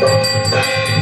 Thank you.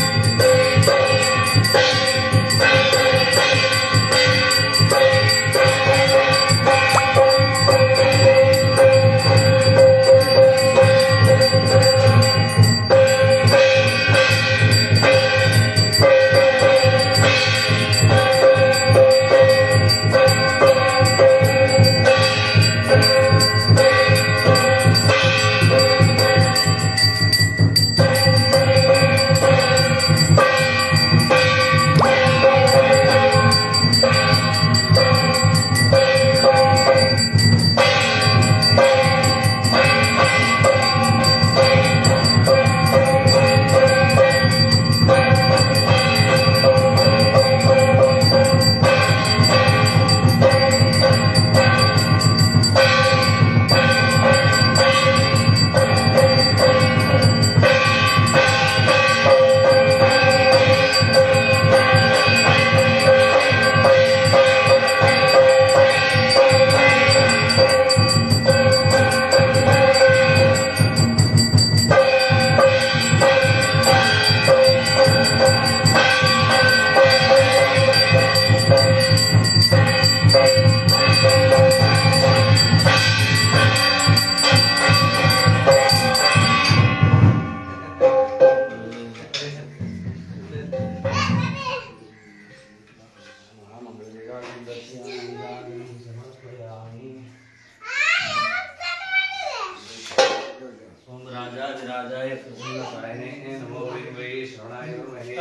राजाधिराजाय प्रसन्नकायने नमो वै वै श्रवणाय महे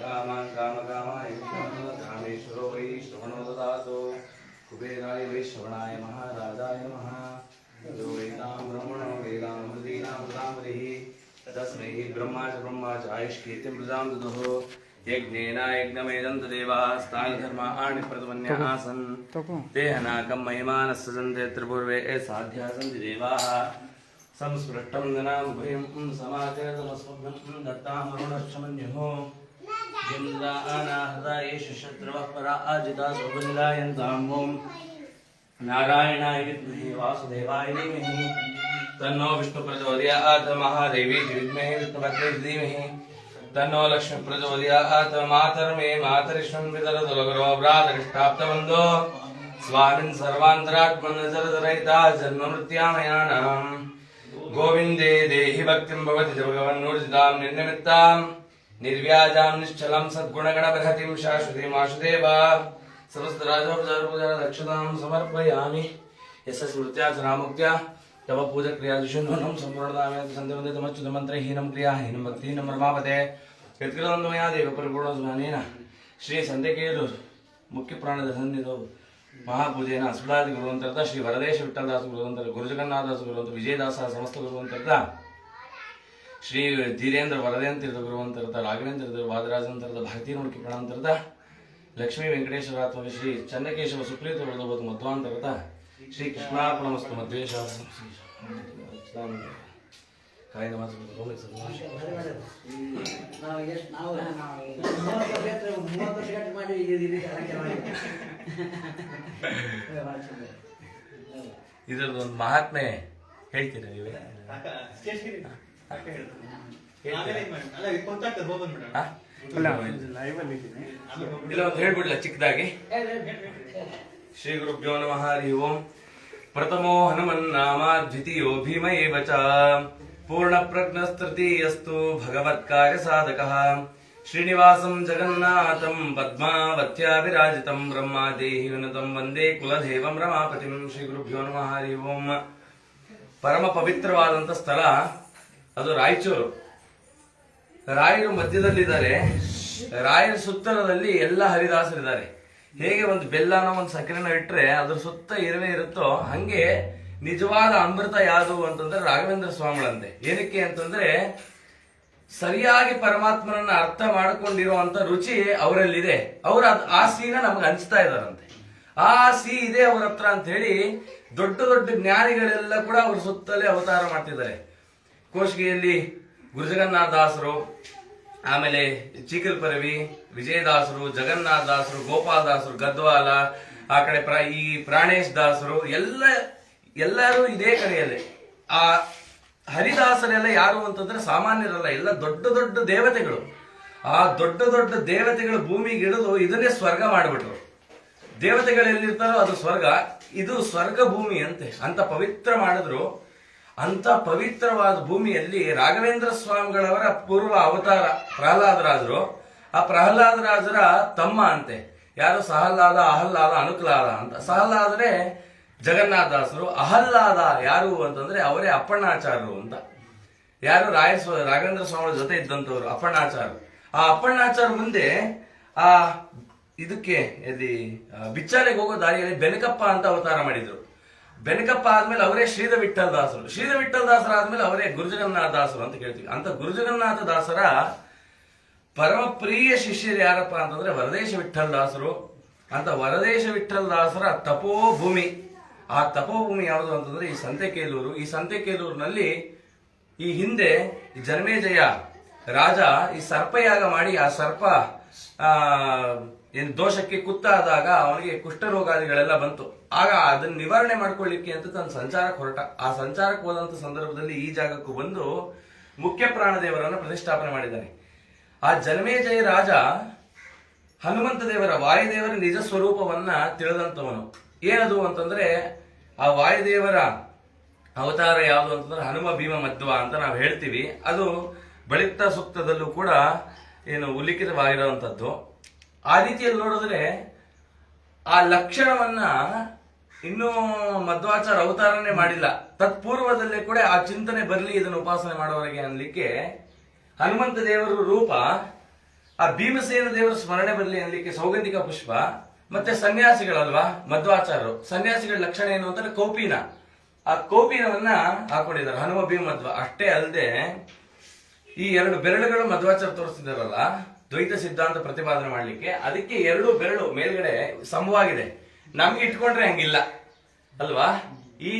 कामान् कामकामाय कामेश्वरो वै श्रवणो ददातु कुबेराय वै श्रवणाय महाराजाय नमः। यो वेदां ब्रह्मणो वेदां मृदीनां मृदामृः तस्मै ब्रह्मा च ब्रह्मा च आयुष्कीर्तिं प्रदां ददुः यज्ञेन यज्ञमेदं तदेवाः स्थानि धर्माणि प्रतमन्य आसन् देहनाकं महिमानः सजन्ते त्रिपूर्वे साध्या सन्ति देवाः। संस्पृष्टं जनामुभयं समाचरतमस्मभ्यं दत्तामरुणश्चमन्युः जिन्द्रानाहृदायेषु शत्रुवः पराजिता सुबुनिलायन्ताम् ॐ नारायणाय विद्महे वासुदेवाय धीमहि तन्नो विष्णु प्रचोदयात् महादेवी विद्महे विष्णुभद्रे धीमहि तन्नो लक्ष्मी प्रचोदयात् मातर्मे मातरिष्वन् विदरतु लघुरो भ्रातरिष्टाप्तबन्धो स्वामिन् सर्वान्तरात्मन् जरदरहिता जन्ममृत्यामयानाम् गोविन्दे देहि भक्तिं भवति च भगवन्नूर्जितां निर्निमित्तां, निर्व्याजां निश्चलं सद्गुणगणबृहतिं शाश्वतीम् आशुदेव समस्तराजोपचारपूजादक्षतां समर्पयामि। यस्य स्मृत्या स्मृत्याचरामुक्त्या तव पूजक्रियादिषु नूनं सम्पूर्णदामेन सन्धिवन्दितमच्युतमन्त्रहीनं क्रियाहीनं भक्तिहीनं रमापते यत्कृतं मया देव परिपूर्णस्नानेन ಶ್ರೀ ಸಂತೆಕೇಲೂರು ಮುಖ್ಯ ಗುರುವಂತರ್ಥ ಗುರುವಂತರದ ಶ್ರೀ ವರದೇಶ ವಿಠಲದಾಸ ಗುರುವಂತರ ಗುರುಜಗನ್ನಾಥದಾಸ ಗುರುವಂತ ವಿಜಯದಾಸ ಸಮಸ್ತ ಗುರುವಂತರದ ಶ್ರೀ ಧೀರೇಂದ್ರ ವರದೇಂತಿರದ ಗುರುವಂತರದ ರಾಘವೇಂದ್ರದ ವಾದರಾಜಂತರದ ಭಾರತೀಯ ಮುಖ್ಯ ಲಕ್ಷ್ಮಿ ಲಕ್ಷ್ಮೀ ವೆಂಕಟೇಶ್ವರಾತ್ಮ ಶ್ರೀ ಚನ್ನಕೇಶವ ಸುಪ್ರೀತ ವರದಬೋದು ಮಧ್ವಾಂತರದ ಶ್ರೀ ಕೃಷ್ಣಾರ್ಪಣಮಸ್ತು ಮಧ್ವೇಶ ಕಾಯ್ದ ಮಾತು ನಾವು ಎಷ್ಟು ನಾವು ಮೂವತ್ತು ವರ್ಷ ಆಯ್ತು, ಮೂವತ್ತು ವರ್ಷ ಗಂಟೆ ಮಾಡಿ ಇದು ಇದು ಕೆಲಸ ಮಾಡಿ ಭಾಳ ಚಂದ. ಇದರದ್ದು ಒಂದು ಮಹಾತ್ಮೆ ಹೇಳ್ತೀರಾ ನೀವೇ ಹಾ? ಇಲ್ಲ ಒಂದು ಹೇಳ್ಬಿಡ್ಲ ಚಿಕ್ಕದಾಗಿ? ಶ್ರೀ ಗುರುಭ್ಯೋ ನಮಃ ಹರಿ ಓಂ. ಪ್ರಥಮೋ ಹನುಮನ್ನಾಮ ದ್ವಿತೀಯೋ ಭೀಮ ಏವ ಚ. ಪೂರ್ಣ ಪ್ರಜ್ಞಸ್ತೃತೀಯಸ್ತು ಭಗವತ್ಕಾರ್ಯ ಸಾಧಕಃ. ಶ್ರೀನಿವಾಸಂ ಜಗನ್ನಾಥಂ ಪದ್ಮಾವತ್ಯಾ ವಿರಾಜಿತಂ ಬ್ರಹ್ಮ ದೇಹಿ ವಂದೇ ಕುಲದೇವಂ ರಮಾಪತಿಂ ಶ್ರೀ ಗುರುಭ್ಯೋ ನಮಃ ಹರಿ ಓಂ. ಪರಮ ಪವಿತ್ರವಾದಂಥ ಸ್ಥಳ, ಅದು ರಾಯಚೂರು. ರಾಯರು ಮಧ್ಯದಲ್ಲಿದ್ದಾರೆ. ರಾಯರ ಸುತ್ತಲದಲ್ಲಿ ಎಲ್ಲ ಹರಿದಾಸರಿದ್ದಾರೆ. ಹೇಗೆ ಒಂದು ಬೆಲ್ಲನ ಒಂದು ಸಕ್ಕರೆನ ಇಟ್ಟರೆ ಅದ್ರ ಸುತ್ತ ಇರುವೆ ಇರುತ್ತೋ ಹಂಗೆ ನಿಜವಾದ ಅಮೃತ ಯಾವುದು ಅಂತಂದ್ರೆ ರಾಘವೇಂದ್ರ ಸ್ವಾಮಿಗಳಂತೆ. ಏನಕ್ಕೆ ಅಂತಂದ್ರೆ ಸರಿಯಾಗಿ ಪರಮಾತ್ಮನನ್ನ ಅರ್ಥ ಮಾಡಿಕೊಂಡಿರುವಂತ ರುಚಿ ಅವರಲ್ಲಿದೆ. ಅವ್ರ ಆ ಸಿಹಿನ ನಮ್ಗೆ ಹಂಚ್ತಾ ಇದಾರಂತೆ ಆ ಸಿ ಇದೆ ಅವ್ರ ಹತ್ರ ಅಂತ ಹೇಳಿ ದೊಡ್ಡ ದೊಡ್ಡ ಜ್ಞಾನಿಗಳೆಲ್ಲ ಕೂಡ ಅವ್ರ ಸುತ್ತಲೇ ಅವತಾರ ಮಾಡ್ತಿದ್ದಾರೆ. ಕೋಶಿಗೆಯಲ್ಲಿ ಗುರುಜಗನ್ನಾಥ ದಾಸರು, ಆಮೇಲೆ ಚೀಕಲ್ ಪರವಿ ವಿಜಯದಾಸರು ಜಗನ್ನಾಥ ದಾಸರು, ಗೋಪಾಲ ದಾಸರು, ಗದ್ವಾಲ, ಆ ಕಡೆ ಪ್ರ ಈ ಪ್ರಾಣೇಶ್ ದಾಸರು, ಎಲ್ಲ ಎಲ್ಲರೂ ಇದೇ ಕಡೆಯಲ್ಲಿ. ಆ ಹರಿದಾಸರೆಲ್ಲ ಯಾರು ಅಂತಂದ್ರೆ ಸಾಮಾನ್ಯರಲ್ಲ, ಎಲ್ಲ ದೊಡ್ಡ ದೊಡ್ಡ ದೇವತೆಗಳು. ಆ ದೊಡ್ಡ ದೊಡ್ಡ ದೇವತೆಗಳು ಭೂಮಿಗೆ ಇಳಿದು ಇದನ್ನೇ ಸ್ವರ್ಗ ಮಾಡಿಬಿಟ್ರು. ದೇವತೆಗಳು ಎಲ್ಲಿರ್ತಾರೋ ಅದು ಸ್ವರ್ಗ. ಇದು ಸ್ವರ್ಗ ಭೂಮಿ ಅಂತೆ. ಅಂತ ಪವಿತ್ರ ಮಾಡಿದ್ರು. ಅಂತ ಪವಿತ್ರವಾದ ಭೂಮಿಯಲ್ಲಿ ರಾಘವೇಂದ್ರ ಸ್ವಾಮಿಗಳವರ ಪೂರ್ವ ಅವತಾರ ಪ್ರಹ್ಲಾದರಾಜರು ಆ ಪ್ರಹ್ಲಾದರಾಜರ ತಮ್ಮ ಅಂತೆ. ಯಾರು ಸಹಲ್ಲಾದ ಅಹಲ್ಲಾದ ಅನುಕೂಲಾದ ಅಂತ. ಸಹಲ್ಲಾದ್ರೆ ಜಗನ್ನಾಥದಾಸರು ಅಹಲ್ಲಾದ ಯಾರು ಅಂತಂದ್ರೆ ಅವರೇ ಅಪ್ಪಣ್ಣಾಚಾರ್ಯರು ಅಂತ. ಯಾರು ರಾಯ ರಾಘವೇಂದ್ರ ಸ್ವಾಮಿ ಜೊತೆ ಇದ್ದಂಥವ್ರು ಅಪ್ಪಣ್ಣಾಚಾರ್ಯ ಆ ಅಪ್ಪಣ್ಣಾಚಾರ ಮುಂದೆ, ಆ, ಇದಕ್ಕೆ ಇಲ್ಲಿ ಬಿಚ್ಚಾಲೆಗೆ ಹೋಗೋ ದಾರಿಯಲ್ಲಿ ಬೆನಕಪ್ಪ ಅಂತ ಅವತಾರ ಮಾಡಿದ್ರು. ಬೆನಕಪ್ಪ ಆದ್ಮೇಲೆ ಅವರೇ ಶ್ರೀಧ ವಿಠಲ್ ದಾಸರು ಶ್ರೀಧ ವಿಠಲ್ ದಾಸರ ಆದ್ಮೇಲೆ ಅವರೇ ಗುರುಜಗನ್ನಾಥ ದಾಸರು ಅಂತ ಕೇಳ್ತೀವಿ. ಅಂತ ಗುರುಜಗನ್ನಾಥ ದಾಸರ ಪರಮ ಪ್ರಿಯ ಶಿಷ್ಯರು ಯಾರಪ್ಪ ಅಂತಂದ್ರೆ ವರದೇಶ ವಿಠಲ್ ದಾಸರು ಅಂತ ವರದೇಶ ವಿಠಲ್ ದಾಸರ ತಪೋಭೂಮಿ. ಆ ತಪೋಭೂಮಿ ಯಾವುದು ಅಂತಂದ್ರೆ ಈ ಸಂತೆಕೇಲೂರು. ಈ ಸಂತೆಕೇಲೂರಿನಲ್ಲಿ ಈ ಹಿಂದೆ ಜನ್ಮೇಜಯ ರಾಜ ಈ ಸರ್ಪಯಾಗ ಮಾಡಿ ಆ ಸರ್ಪ ಏನು ದೋಷಕ್ಕೆ ಕುತ್ತಾದಾಗ ಅವನಿಗೆ ಕುಷ್ಠರೋಗಾದಿಗಳೆಲ್ಲ ಬಂತು. ಆಗ ಅದನ್ನ ನಿವಾರಣೆ ಮಾಡ್ಕೊಳ್ಳಿಕ್ಕೆ ಅಂತ ತನ್ನ ಸಂಚಾರಕ್ಕೆ ಹೊರಟ. ಆ ಸಂಚಾರಕ್ಕೆ ಹೋದಂತ ಸಂದರ್ಭದಲ್ಲಿ ಈ ಜಾಗಕ್ಕೂ ಬಂದು ಮುಖ್ಯ ಪ್ರಾಣದೇವರನ್ನು ಪ್ರತಿಷ್ಠಾಪನೆ ಮಾಡಿದ್ದಾನೆ ಆ ಜನ್ಮೇಜಯ ರಾಜ ಹನುಮಂತ ದೇವರ ವಾಯುದೇವರ ನಿಜ ಸ್ವರೂಪವನ್ನ ತಿಳಿದಂತವನು. ಏನದು ಅಂತಂದ್ರೆ, ಆ ವಾಯುದೇವರ ಅವತಾರ ಯಾವುದು ಅಂತಂದ್ರೆ, ಹನುಮ ಭೀಮ ಮಧ್ವ ಅಂತ ನಾವು ಹೇಳ್ತೀವಿ. ಅದು ಬಳಿತ ಸೂಕ್ತದಲ್ಲೂ ಕೂಡ ಏನು ಉಲ್ಲೇಖಿತವಾಗಿರುವಂತದ್ದು. ಆ ರೀತಿಯಲ್ಲಿ ನೋಡಿದ್ರೆ, ಆ ಲಕ್ಷಣವನ್ನ ಇನ್ನೂ ಮಧ್ವಾಚಾರ ಅವತಾರನೇ ಮಾಡಿಲ್ಲ. ತತ್ಪೂರ್ವದಲ್ಲೇ ಕೂಡ ಆ ಚಿಂತನೆ ಬರಲಿ, ಇದನ್ನು ಉಪಾಸನೆ ಮಾಡೋರಿಗೆ ಅನ್ಲಿಕ್ಕೆ ಹನುಮಂತ ದೇವರ ರೂಪ, ಆ ಭೀಮಸೇನ ದೇವರ ಸ್ಮರಣೆ ಬರಲಿ ಅನ್ಲಿಕ್ಕೆ ಸೌಗಂಧಿಕ ಪುಷ್ಪ ಮತ್ತೆ ಸನ್ಯಾಸಿಗಳಲ್ವಾ? ಮಧ್ವಾಚಾರರು. ಸನ್ಯಾಸಿಗಳ ಲಕ್ಷಣ ಏನು ಅಂತಂದ್ರೆ ಕೋಪಿನ. ಆ ಕೌಪಿನವನ್ನ ಹಾಕೊಂಡಿದ್ದಾರೆ. ಹನುಮ ಭೀಮ ಮಧ್ವ ಅಷ್ಟೇ ಅಲ್ಲದೆ ಈ ಎರಡು ಬೆರಳುಗಳು ಮಧ್ವಾಚಾರ ತೋರಿಸ್ತಿದಾರಲ್ಲ ದ್ವೈತ ಸಿದ್ಧಾಂತ ಪ್ರತಿಪಾದನೆ ಮಾಡ್ಲಿಕ್ಕೆ, ಅದಕ್ಕೆ ಎರಡು ಬೆರಳು ಮೇಲ್ಗಡೆ ಸಮವಾಗಿದೆ. ನಮ್ಗೆ ಇಟ್ಕೊಂಡ್ರೆ ಹಂಗಿಲ್ಲ. ಅಲ್ವಾ? ಈ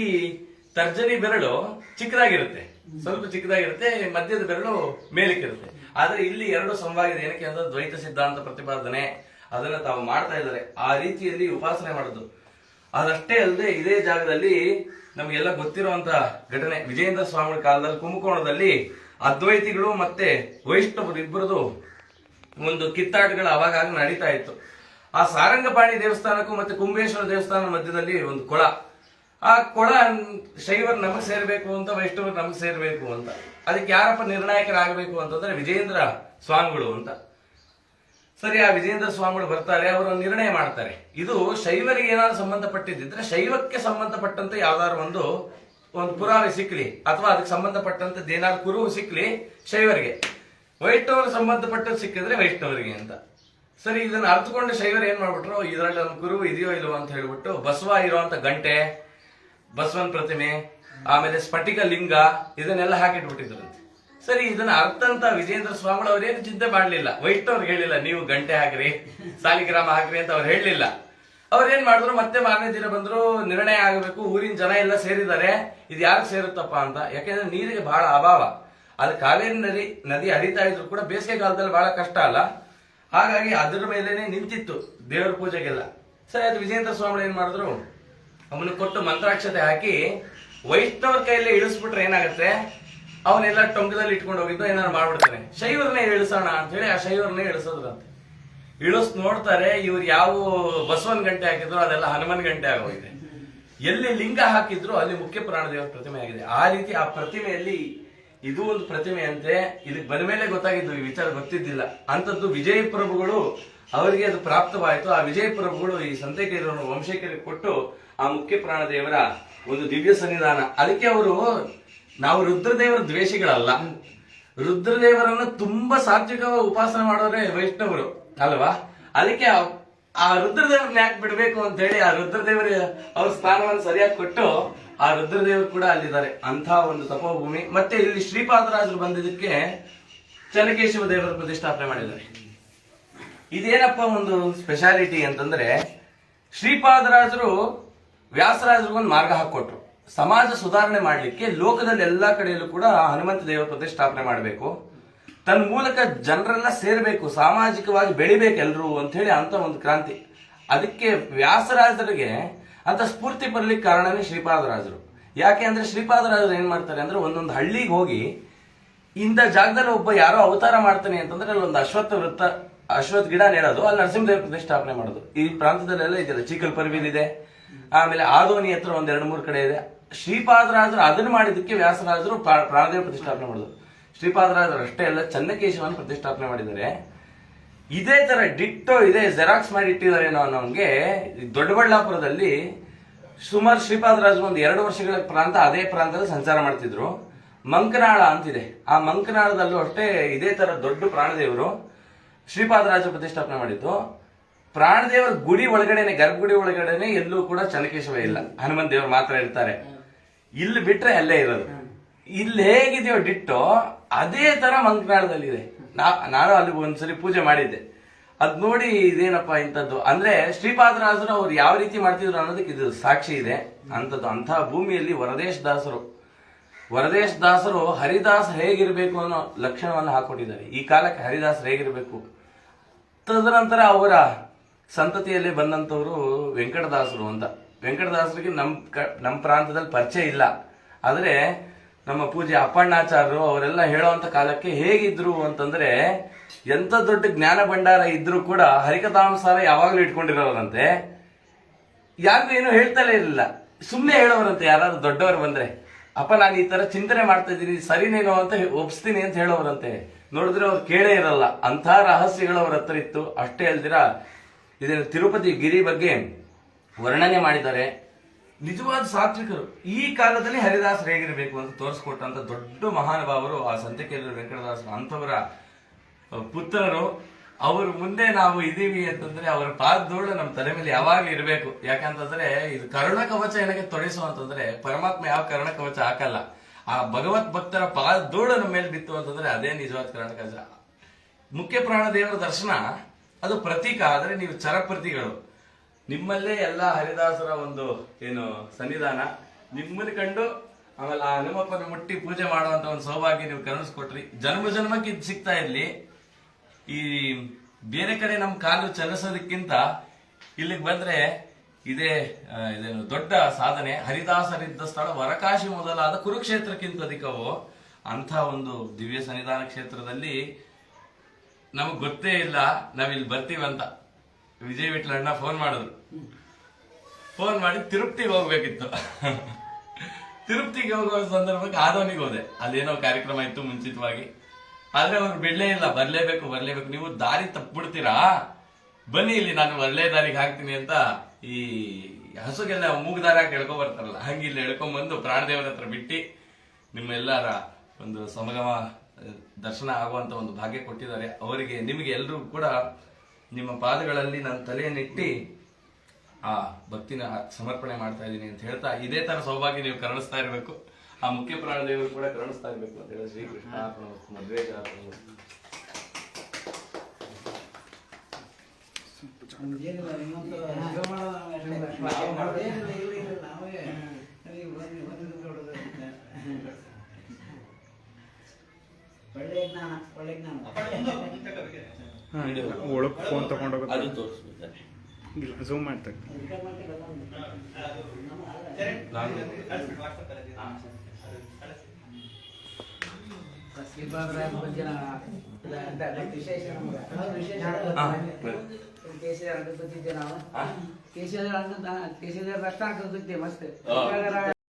ತರ್ಜನಿ ಬೆರಳು ಚಿಕ್ಕದಾಗಿರುತ್ತೆ. ಸ್ವಲ್ಪ ಚಿಕ್ಕದಾಗಿರುತ್ತೆ, ಮಧ್ಯದ ಬೆರಳು ಮೇಲಕ್ಕಿರುತ್ತೆ. ಆದ್ರೆ ಇಲ್ಲಿ ಎರಡು ಸಮವಾಗಿದೆ. ಏನಕ್ಕೆ ಅಂದ್ರೆ ದ್ವೈತ ಸಿದ್ಧಾಂತ ಪ್ರತಿಪಾದನೆ ಅದನ್ನ ತಾವು ಮಾಡ್ತಾ ಇದ್ದಾರೆ. ಆ ರೀತಿಯಲ್ಲಿ ಉಪಾಸನೆ ಮಾಡೋದು. ಅದಷ್ಟೇ ಅಲ್ಲದೆ ಇದೇ ಜಾಗದಲ್ಲಿ ನಮಗೆಲ್ಲ ಗೊತ್ತಿರುವಂತ ಘಟನೆ. ವಿಜಯೇಂದ್ರ ಸ್ವಾಮಿ ಕಾಲದಲ್ಲಿ ಕುಂಭಕೋಣದಲ್ಲಿ ಅದ್ವೈತಿಗಳು ಮತ್ತೆ ವೈಷ್ಣವರು ಇಬ್ಬರದು ಒಂದು ಕಿತ್ತಾಟಗಳು ಅವಾಗ ನಡೀತಾ ಇತ್ತು. ಆ ಸಾರಂಗಪಾಣಿ ದೇವಸ್ಥಾನಕ್ಕೂ ಮತ್ತೆ ಕುಂಭೇಶ್ವರ ದೇವಸ್ಥಾನ ಮಧ್ಯದಲ್ಲಿ ಒಂದು ಕೊಳ. ಆ ಕೊಳ ಶೈವರ್ ನಮಗ್ ಸೇರ್ಬೇಕು ಅಂತ, ವೈಷ್ಣವರು ನಮಗೆ ಸೇರ್ಬೇಕು ಅಂತ. ಅದಕ್ಕೆ ಯಾರಪ್ಪ ನಿರ್ಣಾಯಕರಾಗಬೇಕು ಅಂತಂದ್ರೆ ವಿಜಯೇಂದ್ರ ಸ್ವಾಮಿಗಳು ಅಂತ. ಸರಿ, ಆ ವಿಜೇಂದ್ರ ಸ್ವಾಮಿಗಳು ಬರ್ತಾರೆ, ಅವರು ನಿರ್ಣಯ ಮಾಡ್ತಾರೆ. ಇದು ಶೈವರಿಗೆ ಏನಾದ್ರು ಸಂಬಂಧಪಟ್ಟಿದ್ದಿದ್ರೆ ಶೈವಕ್ಕೆ ಸಂಬಂಧಪಟ್ಟಂತೆ ಯಾವ್ದಾದ್ರು ಒಂದು ಒಂದು ಪುರಾವೆ ಸಿಕ್ಲಿ, ಅಥವಾ ಅದಕ್ಕೆ ಸಂಬಂಧಪಟ್ಟಂತೆ ಏನಾದ್ರು ಕುರು ಸಿಕ್ಲಿ ಶೈವರಿಗೆ. ವೈಷ್ಣವರಿಗೆ ಸಂಬಂಧಪಟ್ಟದ್ದು ಸಿಕ್ಕಿದ್ರೆ ವೈಷ್ಣವರಿಗೆ ಅಂತ. ಸರಿ, ಇದನ್ನ ಅರ್ಥಕೊಂಡು ಶೈವರು ಏನ್ ಮಾಡ್ಬಿಟ್ರು ಇದರಲ್ಲಿ ಒಂದು ಕುರುಹು ಇದೆಯೋ ಇಲ್ವೋ ಅಂತ ಹೇಳ್ಬಿಟ್ಟು, ಬಸವ ಇರುವಂತ ಗಂಟೆ, ಬಸವನ್ ಪ್ರತಿಮೆ, ಆಮೇಲೆ ಸ್ಫಟಿಕ ಲಿಂಗ, ಇದನ್ನೆಲ್ಲ ಹಾಕಿಟ್ಬಿಟ್ಟಿದ್ರಂತೆ. ಸರಿ, ಇದನ್ನ ಅರ್ಥ ಅಂತ ವಿಜೇಂದ್ರ ಸ್ವಾಮಿಗಳು ಅವ್ರೇನು ಚಿಂತೆ ಮಾಡ್ಲಿಲ್ಲ. ವೈಷ್ಣವ್ರಿಗೆ ಹೇಳಿಲ್ಲ, ನೀವು ಗಂಟೆ ಹಾಕ್ರಿ ಸಾಲಿಗ್ರಾಮ ಹಾಕ್ರಿ ಅಂತ ಅವ್ರು ಹೇಳಲಿಲ್ಲ ಅವ್ರೇನ್ ಮಾಡಿದ್ರು, ಮತ್ತೆ ಮಾರನೇ ದಿನ ಬಂದ್ರು, ನಿರ್ಣಯ ಆಗಬೇಕು, ಊರಿನ ಜನ ಎಲ್ಲ ಸೇರಿದ್ದಾರೆ, ಇದು ಯಾರು ಸೇರುತ್ತಪ್ಪ ಅಂತ. ಯಾಕೆಂದ್ರೆ ನೀರಿಗೆ ಬಹಳ ಅಭಾವ. ಅದು ಕಾವೇರಿ ನದಿ ನದಿ ಹರಿತಾ ಇದ್ರು ಕೂಡ ಬೇಸಿಗೆ ಕಾಲದಲ್ಲಿ ಬಹಳ ಕಷ್ಟ ಅಲ್ಲ. ಹಾಗಾಗಿ ಅದ್ರ ಮೇಲೇನೆ ನಿಂತಿತ್ತು ದೇವರ ಪೂಜೆಗೆಲ್ಲ. ಸರಿ, ಅದು ವಿಜೇಂದ್ರ ಸ್ವಾಮಿ ಏನ್ ಮಾಡಿದ್ರು ಅವನು ಕೊಟ್ಟು ಮಂತ್ರಾಕ್ಷತೆ ಹಾಕಿ ವೈಷ್ಣವರ ಕೈಯಲ್ಲಿ ಇಳಿಸ್ಬಿಟ್ರೆ ಏನಾಗುತ್ತೆ? ಅವನೆಲ್ಲ ಟೊಂಕದಲ್ಲಿ ಇಟ್ಕೊಂಡು ಹೋಗಿದ್ದು ಏನಾರು ಮಾಡ್ಬಿಡ್ತಾನೆ ಶೈವರನ್ನೇ ಇಳಿಸೋಣ ಅಂತ ಹೇಳಿ ಆ ಶೈವರನ್ನೇ ಇಳಿಸೋದ್ರಂತೆ. ಇಳಿಸ್ ನೋಡ್ತಾರೆ ಇವ್ರು ಯಾವ ಬಸವನ್ ಗಂಟೆ ಹಾಕಿದ್ರು, ಅದೆಲ್ಲ ಹನುಮನ್ ಗಂಟೆ ಆಗೋಗಿದೆ ಎಲ್ಲಿ ಲಿಂಗ ಹಾಕಿದ್ರು ಅಲ್ಲಿ ಮುಖ್ಯ ಪ್ರಾಣದೇವರ ಪ್ರತಿಮೆ ಆಗಿದೆ. ಆ ರೀತಿ ಆ ಪ್ರತಿಮೆಯಲ್ಲಿ ಇದು ಒಂದು ಪ್ರತಿಮೆ ಅಂತೆ. ಇದಕ್ಕೆ ಬಂದ ಮೇಲೆ ಗೊತ್ತಾಗಿದ್ದು ಈ ವಿಚಾರ ಗೊತ್ತಿದ್ದಿಲ್ಲ. ಅಂತದ್ದು ವಿಜಯ ಪ್ರಭುಗಳು ಅವರಿಗೆ ಅದು ಪ್ರಾಪ್ತವಾಯಿತು. ಆ ವಿಜಯ ಪ್ರಭುಗಳು ಈ ಸಂತೆಕೇರವನ್ನು ವಂಶಕರಿಗೆ ಕೊಟ್ಟು ಆ ಮುಖ್ಯ ಪ್ರಾಣದೇವರ ಒಂದು ದಿವ್ಯ ಸನ್ನಿಧಾನ. ಅದಕ್ಕೆ ಅವರು ನಾವು ರುದ್ರದೇವರ ದ್ವೇಷಿಗಳಲ್ಲ. ರುದ್ರದೇವರನ್ನ ತುಂಬಾ ಸಾತ್ವಿಕವಾಗಿ ಉಪಾಸನೆ ಮಾಡೋರೆ ವೈಷ್ಣವರು, ಅಲ್ವಾ? ಅದಕ್ಕೆ ಆ- ರುದ್ರದೇವರನ್ನ ಯಾಕೆ ಬಿಡಬೇಕು ಅಂತ ಹೇಳಿ ಆ ರುದ್ರದೇವರ ಅವ್ರ ಸ್ಥಾನವನ್ನು ಸರಿಯಾಗಿ ಕೊಟ್ಟು ಆ ರುದ್ರದೇವರು ಕೂಡ ಅಲ್ಲಿದ್ದಾರೆ. ಅಂತ ಒಂದು ತಪೋಭೂಮಿ. ಮತ್ತೆ ಇಲ್ಲಿ ಶ್ರೀಪಾದರಾಜರು ಬಂದಿದ್ದಕ್ಕೆ ಚನ್ನಕೇಶವ ದೇವರ ಪ್ರತಿಷ್ಠಾಪನೆ ಮಾಡಿದ್ದಾರೆ. ಇದೇನಪ್ಪ ಒಂದು ಸ್ಪೆಷಾಲಿಟಿ ಅಂತಂದ್ರೆ ಶ್ರೀಪಾದರಾಜರು ವ್ಯಾಸರಾಜರಿಗೊಂದು ಮಾರ್ಗ ಹಾಕೊಟ್ರು ಸಮಾಜ ಸುಧಾರಣೆ ಮಾಡಲಿಕ್ಕೆ ಲೋಕದಲ್ಲಿ ಎಲ್ಲಾ ಕಡೆಯಲ್ಲೂ ಕೂಡ ಹನುಮಂತ ದೇವ ಪ್ರತಿಷ್ಠಾಪನೆ ಮಾಡಬೇಕು. ತನ್ನ ಮೂಲಕ ಜನರೆಲ್ಲ ಸೇರಬೇಕು, ಸಾಮಾಜಿಕವಾಗಿ ಬೆಳಿಬೇಕು ಎಲ್ಲರೂ ಅಂತ ಹೇಳಿ ಅಂತ ಒಂದು ಕ್ರಾಂತಿ. ಅದಕ್ಕೆ ವ್ಯಾಸರಾಜರಿಗೆ ಅಂತ ಸ್ಫೂರ್ತಿ ಬರಲಿಕ್ಕೆ ಕಾರಣನೇ ಶ್ರೀಪಾದರಾಜರು. ಯಾಕೆ ಅಂದ್ರೆ ಶ್ರೀಪಾದರಾಜರು ಏನ್ ಮಾಡ್ತಾರೆ ಅಂದ್ರೆ ಒಂದೊಂದು ಹಳ್ಳಿಗೆ ಹೋಗಿ ಇಂಥ ಜಾಗದಲ್ಲಿ ಒಬ್ಬ ಯಾರೋ ಅವತಾರ ಮಾಡ್ತಾನೆ ಅಂತಂದ್ರೆ ಅಲ್ಲಿ ಒಂದು ಅಶ್ವತ್ಥ ವೃತ್ತ, ಅಶ್ವತ್ಥ ಗಿಡ ನೆಡೋದು, ಅಲ್ಲಿ ನರಸಿಂಹದೇವ ಪ್ರತಿಷ್ಠಾಪನೆ ಮಾಡೋದು. ಈ ಪ್ರಾಂತದಲ್ಲೆಲ್ಲ ಇದೆಯಲ್ಲ ಚಿಕ್ಕಲ್ ಪರ್ವಿಲ್ ಇದೆ. ಆಮೇಲೆ ಆದೋನಿ ಹತ್ರ ಒಂದ್ ಎರಡು ಮೂರು ಕಡೆ ಇದೆ. ಶ್ರೀಪಾದರಾಜರು ಅದನ್ನು ಮಾಡಿದ್ದಕ್ಕೆ ವ್ಯಾಸರಾಜರು ಪ್ರಾ- ಪ್ರಾಣದೇವ ಪ್ರತಿಷ್ಠಾಪನೆ ಮಾಡಿದ್ರು. ಶ್ರೀಪಾದರಾಜರು ಅಷ್ಟೇ ಅಲ್ಲ ಚನ್ನಕೇಶವನ್ನ ಪ್ರತಿಷ್ಠಾಪನೆ ಮಾಡಿದ್ದಾರೆ. ಇದೇ ತರ ಡಿಟ್ಟೋ, ಇದೇ ಜೆರಾಕ್ಸ್ ಮಾಡಿ ಇಟ್ಟಿದ್ದಾರೆ ನಮಗೆ ದೊಡ್ಡಬಳ್ಳಾಪುರದಲ್ಲಿ ಸುಮಾರು ಶ್ರೀಪಾದರಾಜರು ಒಂದು ಎರಡು ವರ್ಷಗಳ ಪ್ರಾಂತ, ಅದೇ ಪ್ರಾಂತದಲ್ಲಿ ಸಂಚಾರ ಮಾಡ್ತಿದ್ರು. ಮಂಕನಾಳ ಅಂತಿದೆ. ಆ ಮಂಕನಾಳದಲ್ಲೂ ಅಷ್ಟೇ ಇದೇ ತರ ದೊಡ್ಡ ಪ್ರಾಣದೇವರು ಶ್ರೀಪಾದರಾಜ ಪ್ರತಿಷ್ಠಾಪನೆ ಮಾಡಿದ್ದು. ಪ್ರಾಣದೇವರ ಗುಡಿ ಒಳಗಡೆನೆ, ಗರ್ಭಗುಡಿ ಒಳಗಡೆನೆ ಎಲ್ಲೂ ಕೂಡ ಚನ್ನಕೇಶವ ಇಲ್ಲ. ಹನುಮಂತ ದೇವರು ಮಾತ್ರ ಇರ್ತಾರೆ. ಇಲ್ಲಿ ಬಿಟ್ರೆ ಅಲ್ಲೇ ಇರೋದು. ಇಲ್ಲಿ ಹೇಗಿದೆಯೋ ಡಿಟ್ಟೋ ಅದೇ ತರ ಮಂಕನಾಳದಲ್ಲಿದೆ ನಾ ನಾನು ಅಲ್ಲಿ ಒಂದ್ಸರಿ ಪೂಜೆ ಮಾಡಿದ್ದೆ. ಅದ್ ನೋಡಿ ಇದೇನಪ್ಪ ಇಂಥದ್ದು. ಅಂದ್ರೆ ಶ್ರೀಪಾದರಾಜರು ಅವ್ರು ಯಾವ ರೀತಿ ಮಾಡ್ತಿದ್ರು ಅನ್ನೋದಕ್ಕೆ ಇದು ಸಾಕ್ಷಿ ಇದೆ. ಅಂಥದ್ದು ಅಂತಹ ಭೂಮಿಯಲ್ಲಿ ವರದೇಶ್ ದಾಸರು ವರದೇಶ್ ದಾಸರು ಹರಿದಾಸ್ ಹೇಗಿರಬೇಕು ಅನ್ನೋ ಲಕ್ಷಣವನ್ನು ಹಾಕೊಂಡಿದ್ದಾರೆ. ಈ ಕಾಲಕ್ಕೆ ಹರಿದಾಸ್ ಹೇಗಿರಬೇಕು? ತದನಂತರ ಅವರ ಸಂತತಿಯಲ್ಲಿ ಬಂದಂತವರು ವೆಂಕಟದಾಸರು ಅಂತ. ವೆಂಕಟದಾಸರಿಗೆ ನಮ್ಮ ಕ- ನಮ್ಮ ಪ್ರಾಂತದಲ್ಲಿ ಪರಿಚಯ ಇಲ್ಲ. ಆದರೆ ನಮ್ಮ ಪೂಜೆ ಅಪ್ಪಣ್ಣಾಚಾರ್ಯರು ಅವರೆಲ್ಲ ಹೇಳುವಂಥ ಕಾಲಕ್ಕೆ ಹೇಗಿದ್ರು ಅಂತಂದರೆ ಎಂಥ ದೊಡ್ಡ ಜ್ಞಾನ ಭಂಡಾರ ಇದ್ರೂ ಕೂಡ ಹರಿಕಥಾಂಸಾರ ಯಾವಾಗಲೂ ಇಟ್ಕೊಂಡಿರೋರಂತೆ. ಯಾರಿಗೂ ಏನು ಹೇಳ್ತಲೇ ಇರಲಿಲ್ಲ. ಸುಮ್ಮನೆ ಹೇಳೋರಂತೆ, ಯಾರಾದ್ರೂ ದೊಡ್ಡವರು ಬಂದರೆ, ಅಪ್ಪ, ನಾನು ಈ ಥರ ಚಿಂತನೆ ಮಾಡ್ತಾ ಇದ್ದೀನಿ, ಸರಿನೇನೋ ಅಂತ ಒಪ್ಪಿಸ್ತೀನಿ ಅಂತ ಹೇಳೋರಂತೆ. ನೋಡಿದ್ರೆ ಅವ್ರು ಕೇಳೇ ಇರಲ್ಲ. ಅಂಥ ರಹಸ್ಯಗಳು ಅವ್ರ ಹತ್ರ ಇತ್ತು. ಅಷ್ಟೇ ಅಲ್ದಿರ, ಇದೇನು ತಿರುಪತಿ ಗಿರಿ ಬಗ್ಗೆ ವರ್ಣನೆ ಮಾಡಿದ್ದಾರೆ. ನಿಜವಾದ ಸಾತ್ವಿಕರು. ಈ ಕಾಲದಲ್ಲಿ ಹರಿದಾಸರು ಹೇಗಿರಬೇಕು ಅಂತ ತೋರಿಸ್ಕೊಟ್ಟಂತ ದೊಡ್ಡ ಮಹಾನುಭಾವರು ಆ ಸಂತಕೇಂದ್ರ ವೆಂಕಟದಾಸರು ಅಂಥವರ ಪುತ್ರರು. ಅವರು ಮುಂದೆ ನಾವು ಇದೀವಿ ಅಂತಂದ್ರೆ ಅವರ ಪಾದಧೂಳು ನಮ್ಮ ತಲೆ ಮೇಲೆ ಯಾವಾಗ್ಲೂ ಇರಬೇಕು. ಯಾಕಂತಂದ್ರೆ ಇದು ಕರುಣ ಕವಚ ಏನಕ್ಕೆ ತೊಡಿಸು ಅಂತಂದ್ರೆ ಪರಮಾತ್ಮ ಯಾವ ಕರುಣ ಕವಚ ಹಾಕಲ್ಲ. ಆ ಭಗವತ್ ಭಕ್ತರ ಪಾದಧೂಳು ನಮ್ಮ ಮೇಲೆ ಬಿತ್ತು ಅಂತಂದ್ರೆ ಅದೇ ನಿಜವಾದ ಕರುಣ ಕವಚ. ಮುಖ್ಯ ಪ್ರಾಣ ದೇವರ ದರ್ಶನ, ಅದು ಪ್ರತೀಕ. ಆದ್ರೆ ನೀವು ಚರಪ್ರತಿಗಳು. ನಿಮ್ಮಲ್ಲೇ ಎಲ್ಲ ಹರಿದಾಸರ ಒಂದು ಏನು ಸನ್ನಿಧಾನ. ನಿಮ್ಮನ್ನು ಕಂಡು ಆಮೇಲೆ ಆ ಹನುಮಪ್ಪನ ಮುಟ್ಟಿ ಪೂಜೆ ಮಾಡುವಂತ ಒಂದು ಸೌಭಾಗ್ಯ ನೀವು ಕರುಣಿಸ್ಕೊಟ್ರಿ. ಜನ್ಮ ಜನ್ಮಕ್ಕೆ ಇದು ಸಿಗ್ತಾ ಇರ್ಲಿ. ಈ ಬೇರೆ ಕಡೆ ನಮ್ಮ ಕಾಲು ಚಲಿಸೋದಕ್ಕಿಂತ ಇಲ್ಲಿಗೆ ಬಂದ್ರೆ ಇದೇ ಇದೇನು ದೊಡ್ಡ ಸಾಧನೆ. ಹರಿದಾಸರಿದ್ದ ಸ್ಥಳ ವರಕಾಶಿ ಮೊದಲಾದ ಕುರುಕ್ಷೇತ್ರಕ್ಕಿಂತ ಅಧಿಕವು, ಅಂಥ ಒಂದು ದಿವ್ಯ ಸನ್ನಿಧಾನ ಕ್ಷೇತ್ರದಲ್ಲಿ ನಮಗ್ ಗೊತ್ತೇ ಇಲ್ಲ. ನಾವಿಲ್ಲಿ ಬರ್ತೀವಂತ ವಿಜಯ್ ವಿಟ್ಲಣ್ಣ ಫೋನ್ ಮಾಡಿದ್ರು. ಫೋನ್ ಮಾಡಿ ತಿರುಪ್ತಿಗೆ ಹೋಗ್ಬೇಕಿತ್ತು. ತಿರುಪ್ತಿಗೆ ಹೋಗುವ ಸಂದರ್ಭಕ್ಕೆ ಆದವನಿಗೆ ಹೋದೆ. ಅಲ್ಲೇನೋ ಕಾರ್ಯಕ್ರಮ ಇತ್ತು ಮುಂಚಿತವಾಗಿ. ಆದ್ರೆ ಅವ್ರು ಬಿಡ್ಲೇ ಇಲ್ಲ, ಬರ್ಲೇಬೇಕು ಬರ್ಲೇಬೇಕು. ನೀವು ದಾರಿ ತಪ್ಪಿಬಿಡ್ತೀರಾ? ಬನ್ನಿ ಇಲ್ಲಿ, ನಾನು ಒಳ್ಳೆ ದಾರಿಗೆ ಹಾಕ್ತೀನಿ ಅಂತ ಈ ಹಸುಗೆಲ್ಲ ಮೂಗು ದಾರ ಹಾಕಿ ಎಳ್ಕೊ ಬರ್ತಾರಲ್ಲ ಹಂಗೆ ಇಲ್ಲಿ ಎಳ್ಕೊಂಬಂದು ಪ್ರಾಣದೇವರ ಹತ್ರ ಬಿಟ್ಟು ನಿಮ್ಮೆಲ್ಲರ ಒಂದು ಸಮಗಮ, ದರ್ಶನ ಆಗುವಂತ ಒಂದು ಭಾಗ್ಯ ಕೊಟ್ಟಿದ್ದಾರೆ. ಅವರಿಗೆ ನಿಮಗೆ ಎಲ್ಲರೂ ಕೂಡ ನಿಮ್ಮ ಪಾದಗಳಲ್ಲಿ ನನ್ನ ತಲೆಯನ್ನಿಟ್ಟು ಆ ಭಕ್ತಿನ ಸಮರ್ಪಣೆ ಮಾಡ್ತಾ ಇದ್ದೀನಿ ಅಂತ ಹೇಳ್ತಾ ಇದೇ ತರ ಸೌಭಾಗ್ಯ ನೀವು ಕರುಣಿಸ್ತಾ ಇರಬೇಕು. ಆ ಮುಖ್ಯ ಪ್ರಾಣ ದೇವರು ಕೂಡ ಕರುಣಿಸ್ತಾ ಇರಬೇಕು ಅಂತ ಹೇಳಿ ಶ್ರೀಕೃಷ್ಣ ಮದ್ವೆ ಅರ್ಪಣಮಸ್ತು. ಏನಿಲ್ಲ ನಿಮ್ಮಂತ ಜೀವ ಮಾಡೋದು ಏನಿಲ್ಲ, ಇಲ್ಲ, ಇಲ್ಲ, ನಾವೇ ನೀವು ಬನ್ನಿ, ಬಂದು ನೋಡೋದು. ಒಳ್ಳೆ ಜ್ಞಾನ ಒಳ್ಳೆ ಜ್ಞಾನ ಒಳಗೆ ಫೋನ್ ಅದು ತೋರಿಸ್ಬಿಡ್ತಾರೆ ಇಲ್ಲ ಝೂಮ್ ಮಾಡ್ತಾರೆ ಇದಕ್ಕೆ ಮತ್ತೆ ಗೊತ್ತಾಗ್ತದೆ. ನಮ್ಮ ಅಲ್ಲ. ಶ್ರೀಪಾದರಾಯ ಬಗ್ಗೆ ನಾ- ಇಲ್ಲ, ಅಂತ ವಿಶೇಷ ನಮ್ಗೆ. ಹೌದು, ವಿಶೇಷ. ಹಾ. ಕೇಸರಿ ಅಂಗಡಿ ಗೊತ್ತಿದ್ದೆ ನಾವು ಕೇಸರಿ ಅಂಗಡಿ ಕೇಸರಿ ರಸ್ತೆ ಅಂತ ಗೊತ್ತಿದ್ದೆ ಮಸ್ತ್.